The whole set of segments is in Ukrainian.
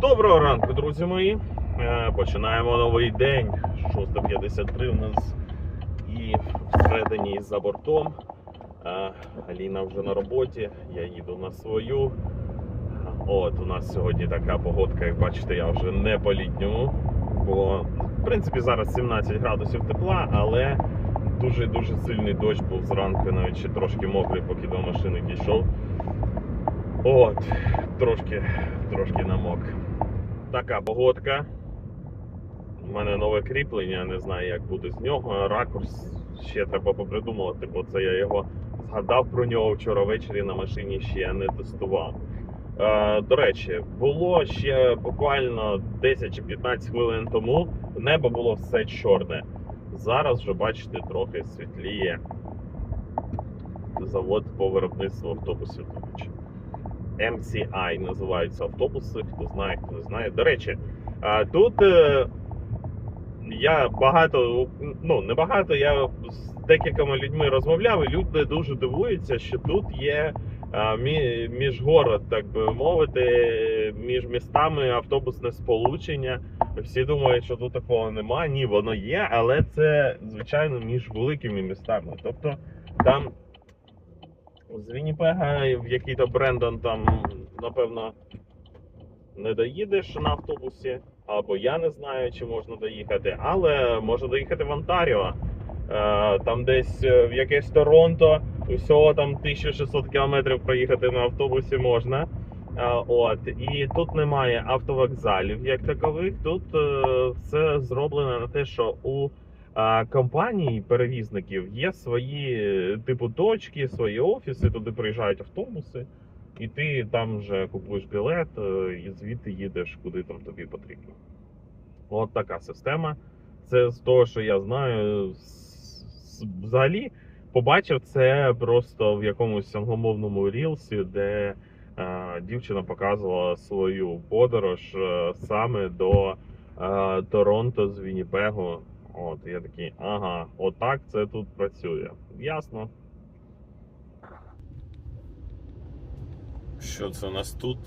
Доброго ранку, друзі мої. Е, Починаємо новий день. 6.53 у нас і всередині за бортом. Е, Аліна вже на роботі, я їду на свою. От у нас сьогодні така погодка, як бачите, я вже не по літньому. Бо, в принципі, зараз 17 градусів тепла, але дуже-дуже сильний дощ був зранку, навіть ще трошки мокрий, поки до машини дійшов. От, трошки, трошки намок. Така погодка. У мене нове кріплення, не знаю, як буде з нього. Ракурс ще треба попридумувати, бо це я його згадав про нього вчора ввечері на машині ще не тестував. Е, до речі, було ще буквально 10 чи 15 хвилин тому небо було все чорне. Зараз вже бачите, трохи світліє завод по виробництву автобусів. MCI називаються автобуси, хто знає, хто не знає. До речі, тут е, я багато, ну не багато, я з декількома людьми розмовляв, і люди дуже дивуються, що тут є міжгород, так би мовити, між містами автобусне сполучення. Всі думають, що тут такого немає. Ні, воно є, але це звичайно між великими містами. Тобто там з Вінніпега в який-то Брендон там, напевно, не доїдеш на автобусі, або я не знаю, чи можна доїхати, але можна доїхати в Онтаріо. Е, Там десь е, в якесь Торонто, усього там 1600 кілометрів проїхати на автобусі можна. Е, От, і тут немає автовокзалів як такових. Тут все зроблено на те, що у компаній перевізників є свої типу точки, свої офіси, туди приїжджають автобуси, і ти там вже купуєш білет е, і звідти їдеш, куди там тобі потрібно. От така система. Це з того, що я знаю. Взагалі побачив це просто в якомусь англомовному рілсі, де е, дівчина показувала свою подорож е, саме до е, Торонто з Вінніпегу. От, я такий, ага, отак це тут працює. Ясно. Що це у нас тут?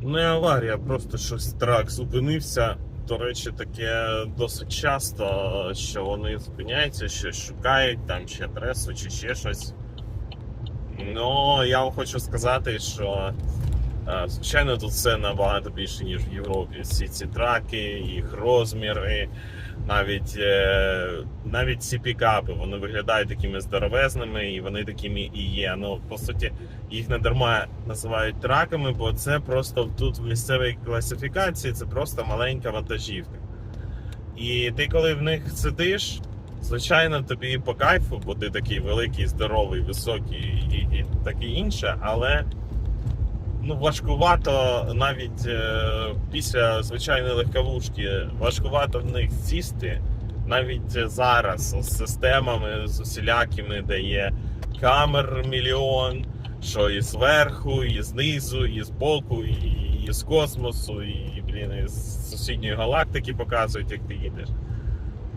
Не аварія, просто щось трак зупинився. До речі, таке досить часто, що вони зупиняються, щось шукають, там чи адресу, чи ще щось. Ну, я вам хочу сказати, що Звичайно, тут все набагато більше, ніж в Європі. Всі ці траки, їх розміри, навіть, е, навіть ці пікапи, вони виглядають такими здоровезними, і вони такими і є. Ну, по суті, їх не дарма називають траками, бо це просто тут в місцевій класифікації це просто маленька вантажівка. І ти, коли в них сидиш, звичайно, тобі по кайфу, бо ти такий великий, здоровий, високий і, і таке інше, але ну, важкувато навіть е, після звичайної легковушки, важкувато в них сісти. Навіть зараз з системами з усілякими, де є камер мільйон, що і зверху, і знизу, і збоку, і, і з космосу, і блін, і з сусідньої галактики показують, як ти їдеш.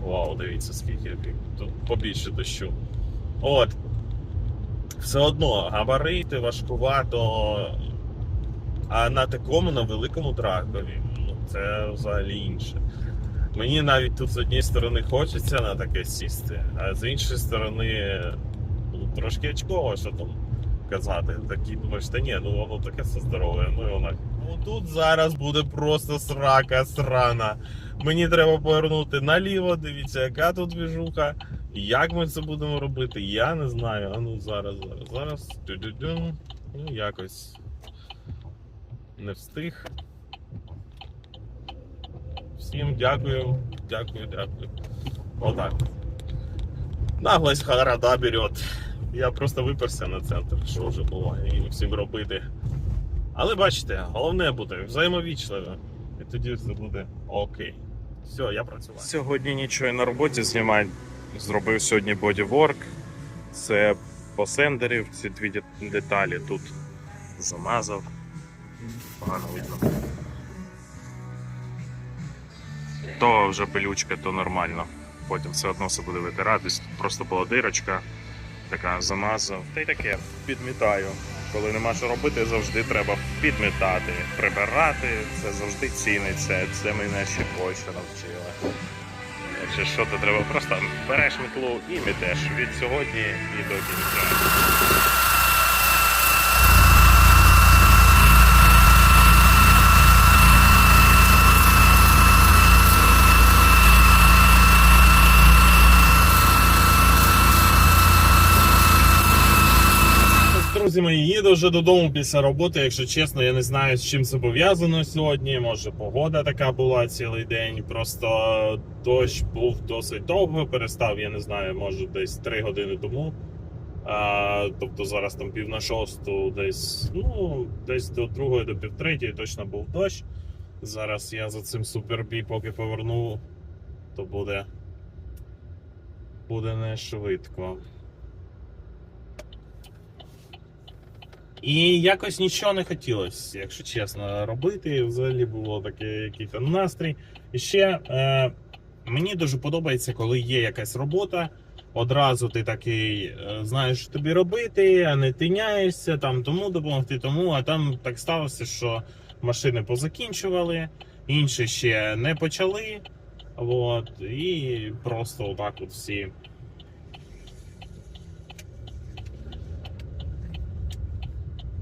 Вау, дивіться, скільки тут побільше дощу. От. Все одно габарити важкувато, а на такому на великому тракторі ну, це взагалі інше. Мені навіть тут з однієї сторони хочеться на таке сісти, а з іншої сторони ну, трошки очково, що там казати. Такі думаєш, та ні, ну воно таке все здорове. Ну і воно. Ну тут зараз буде просто срака срана. Мені треба повернути наліво, дивіться, яка тут двіжуха. Як ми це будемо робити, я не знаю. А ну зараз, зараз, зараз. Ну, якось не встиг. Всім дякую, дякую, дякую. Отак. Наглость города берет. Я просто виперся на центр, що вже буває, і всім робити. Але бачите, головне бути взаємовічливим. І тоді все буде окей. Все, я працював. Сьогодні нічого на роботі знімати. Зробив сьогодні бодіворк. Це посендерів, ці дві деталі тут замазав. Погано видно. То вже пилючка, то нормально. Потім все одно все буде витиратись. Просто була дирочка, така замазав. Та й таке, підмітаю. Коли нема що робити, завжди треба підмітати, прибирати. Це завжди ціниться. Це мене ще Польща навчила. Якщо що, то треба просто береш мітлу і мітеш від сьогодні і до кінця. Друзі мої, їду вже додому після роботи. Якщо чесно, я не знаю, з чим це пов'язано сьогодні. Може, погода така була цілий день. Просто дощ був досить довго. Перестав, я не знаю, може десь 3 години тому. А, тобто зараз там пів на шосту, десь, ну, десь до другої, до півтретьої точно був дощ. Зараз я за цим супербі, поки поверну, то буде, буде не швидко. І якось нічого не хотілося, якщо чесно, робити. Взагалі було таке якийсь настрій. І ще е, мені дуже подобається, коли є якась робота. Одразу ти такий е, знаєш, що тобі робити, а не тиняєшся, там тому допомогти, тому. А там так сталося, що машини позакінчували, інші ще не почали. От, і просто отак от всі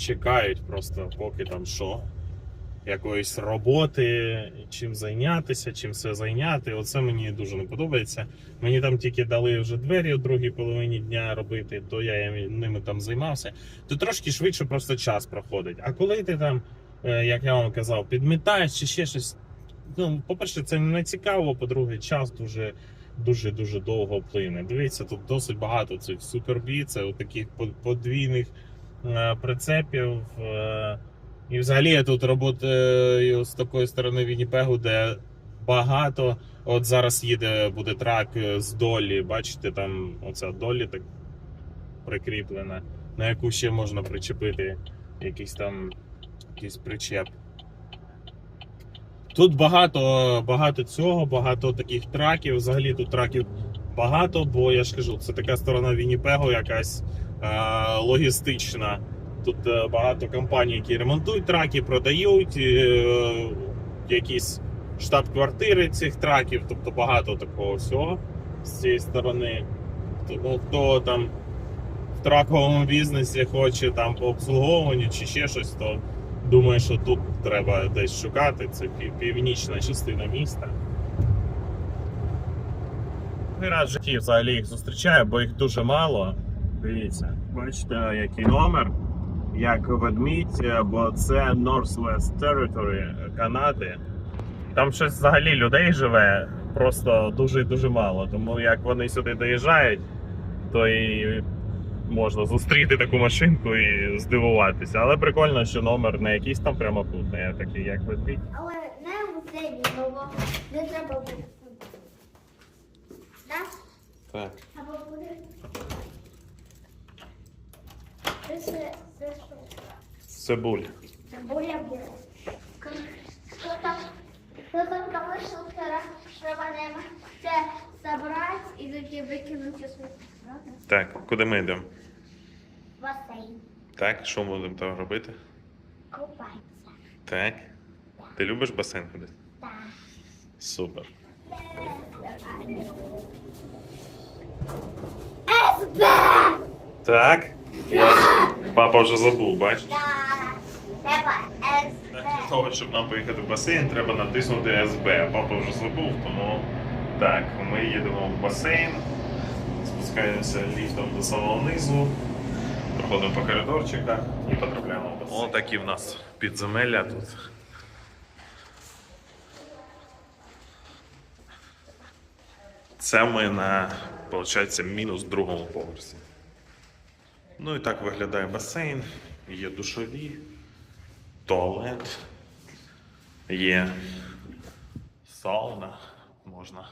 чекають просто, поки там що. Якоїсь роботи, чим зайнятися, чим все зайняти. Оце мені дуже не подобається. Мені там тільки дали вже двері у другій половині дня робити, то я ними там займався. То трошки швидше просто час проходить. А коли ти там, е, як я вам казав, підмітаєш чи ще щось. Ну, по-перше, це не цікаво, по-друге, час дуже дуже дуже довго плине. Дивіться, тут досить багато цих супербі, це таких подвійних прицепів. е, І взагалі я тут роботаю з такої сторони Вінніпегу, де багато. От зараз їде буде трак е, з долі. Бачите, там оця долі так прикріплена, на яку ще можна причепити якийсь там якийсь причеп. Тут багато, багато цього, багато таких траків. Взагалі тут траків багато, бо я ж кажу, це така сторона Вінніпегу якась е, логістична. Тут е, багато компаній, які ремонтують траки, продають е, якісь штаб-квартири цих траків, тобто багато такого всього з цієї сторони. Тому хто там в траковому бізнесі хоче там по обслуговуванню чи ще щось, то думаю, що тут треба десь шукати. Це північна частина міста. Не раз житті взагалі їх зустрічаю, бо їх дуже мало. Дивіться, бачите, який номер, як ведмідь, бо це Northwest Territory Канади. Там щось взагалі людей живе просто дуже і дуже мало. Тому як вони сюди доїжджають, то і можна зустріти таку машинку і здивуватися. Але прикольно, що номер не якийсь там прямокутний, а такий, як ведмідь. Але не у цей бо не треба буде. Так? Так. Або буде. Це це це що? Цибуль. Цибуля буде. Що там? Залишилося? Треба нема це забрати і тоді викинути сміття. Так, куди ми йдемо? Басейн. Так, що будемо там робити? Купатися. Так. Ти любиш басейн ходити? Так. Супер. СБ! Так. Папа вже забув, бачиш? Треба СБ. Для того, щоб нам поїхати в басейн, треба натиснути СБ. Папа вже забув, тому так, ми їдемо в басейн, спускаємося ліфтом до самого низу, проходимо по коридорчиках і потрапляємо в басейн. О, такі в нас підземелля тут. Це ми на, виходить, мінус другому поверсі. Ну і так виглядає басейн, є душові, туалет, є сауна, можна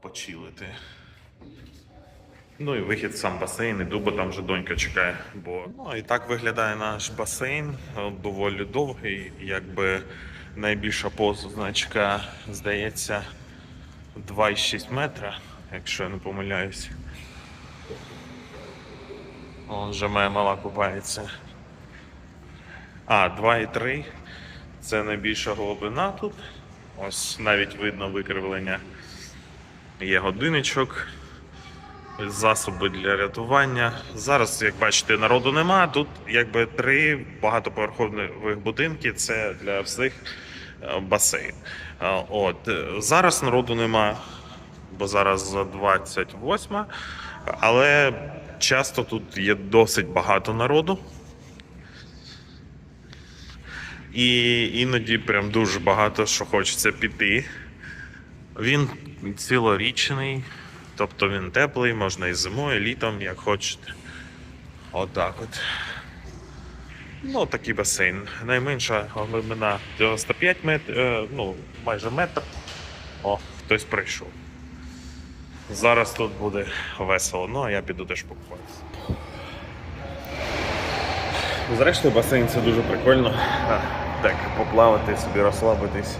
почилити. Ну і вихід сам басейн, іду, бо там вже донька чекає. Бо... Ну і так виглядає наш басейн, доволі довгий, якби найбільша позначка, здається, 2,6 метра, якщо я не помиляюсь. Он вже моя мала купається. А, 2,3 це найбільша глибина тут. Ось навіть видно викривлення. Є годинничок, засоби для рятування. Зараз, як бачите, народу нема. Тут якби три багатоповерхових будинки це для всіх е, басейн. Е, От зараз народу нема, бо зараз за 28, але часто тут є досить багато народу. І іноді прям дуже багато що хочеться піти. Він цілорічний, тобто він теплий, можна і зимою, і літом, як хочете. Отак от. Ну, такий басейн. Найменша глибина 95 метрів, ну, майже метр. О, хтось прийшов. Зараз тут буде весело, ну а я піду теж покупатися. Зрештою, басейн це дуже прикольно. Так, поплавати собі, розслабитись.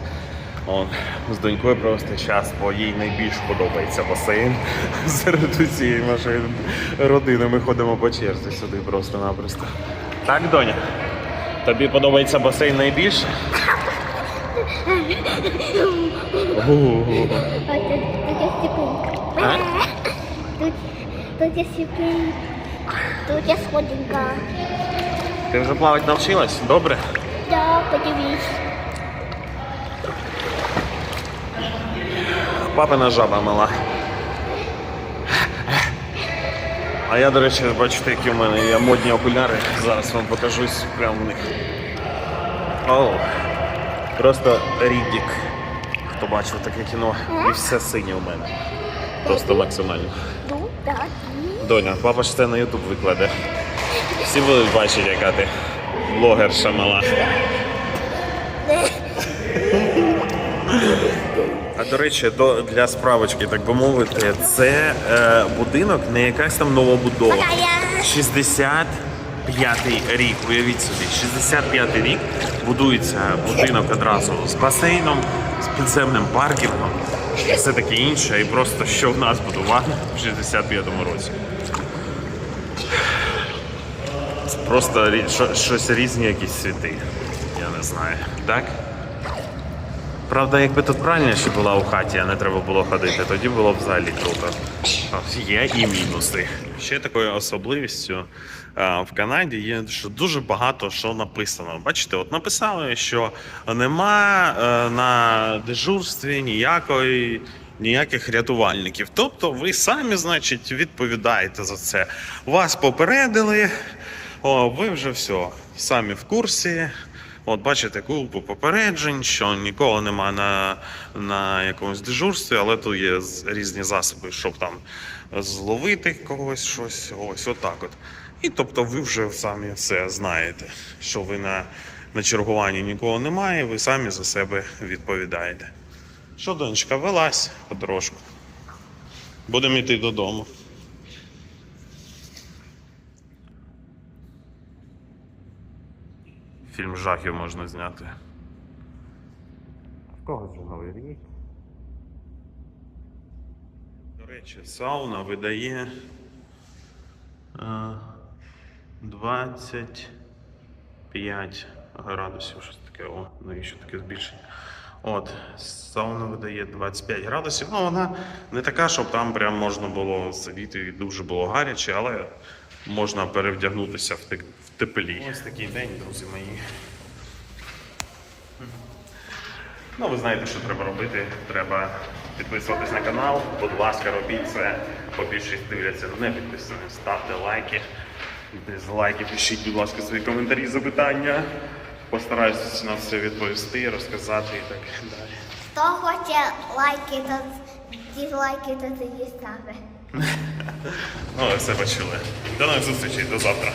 Он, з донькою провести час, бо їй найбільш подобається басейн серед усієї нашої родини. Ми ходимо по черзі сюди просто-напросто. Так, доня? Тобі подобається басейн найбільше? Тут, є ступенька. Тут, ступенька. Сходинка. Ти вже плавати навчилась? Добре? Да, подивись. Папина жаба мала. А я, до речі, бачите, які в мене є модні окуляри. Зараз вам покажусь прямо в них. О, просто Ріддік. Хто бачив таке кіно, і все синє у мене. Просто максимально. Ну. Доня, папа ж це на Ютуб викладе. Всі будуть бачити, яка ти блогерша мала. А до речі, до, для справочки, так би мовити, це е, будинок не якась там новобудова. 65-й рік, уявіть собі, 65-й рік будується будинок одразу з басейном, з підземним паркінгом все таке інше. І просто що в нас будували в 65-му році. Просто щось різні якісь світи. Я не знаю. Так? Правда, якби тут пральня була у хаті, а не треба було ходити, тоді було б взагалі круто. Є і мінуси. Ще такою особливістю в Канаді є, що дуже багато що написано. Бачите, от написали, що нема е, на дежурстві ніякої. Ніяких рятувальників. Тобто ви самі, значить, відповідаєте за це. Вас попередили, о, ви вже все, самі в курсі. От бачите купу попереджень, що ніколи нема на, на якомусь дежурстві, але тут є різні засоби, щоб там зловити когось щось. Ось отак от. І тобто ви вже самі все знаєте, що ви на, на чергуванні нікого немає, ви самі за себе відповідаєте. Що, донечка, вилазь потрошку. Будемо йти додому. Фільм жахів можна зняти. В кого вже новий рік? До речі, сауна видає е, 25 градусів. Щось таке, о, навіщо таке збільшення? От, сауна видає 25 градусів. Ну, вона не така, щоб там прям можна було сидіти і дуже було гаряче, але можна перевдягнутися в, теплі. Ось такий день, друзі мої. Ну, ви знаєте, що треба робити. Треба підписуватись на канал. Будь ласка, робіть це. Бо більшість дивляться не підписані. Ставте лайки. Без лайків пишіть, будь ласка, свої коментарі, запитання. Постараюся на все відповісти, розказати і так далі. Хто хоче лайки, то дізлайки, то тоді ставить. Ну, все почули. До нових зустрічей, до завтра.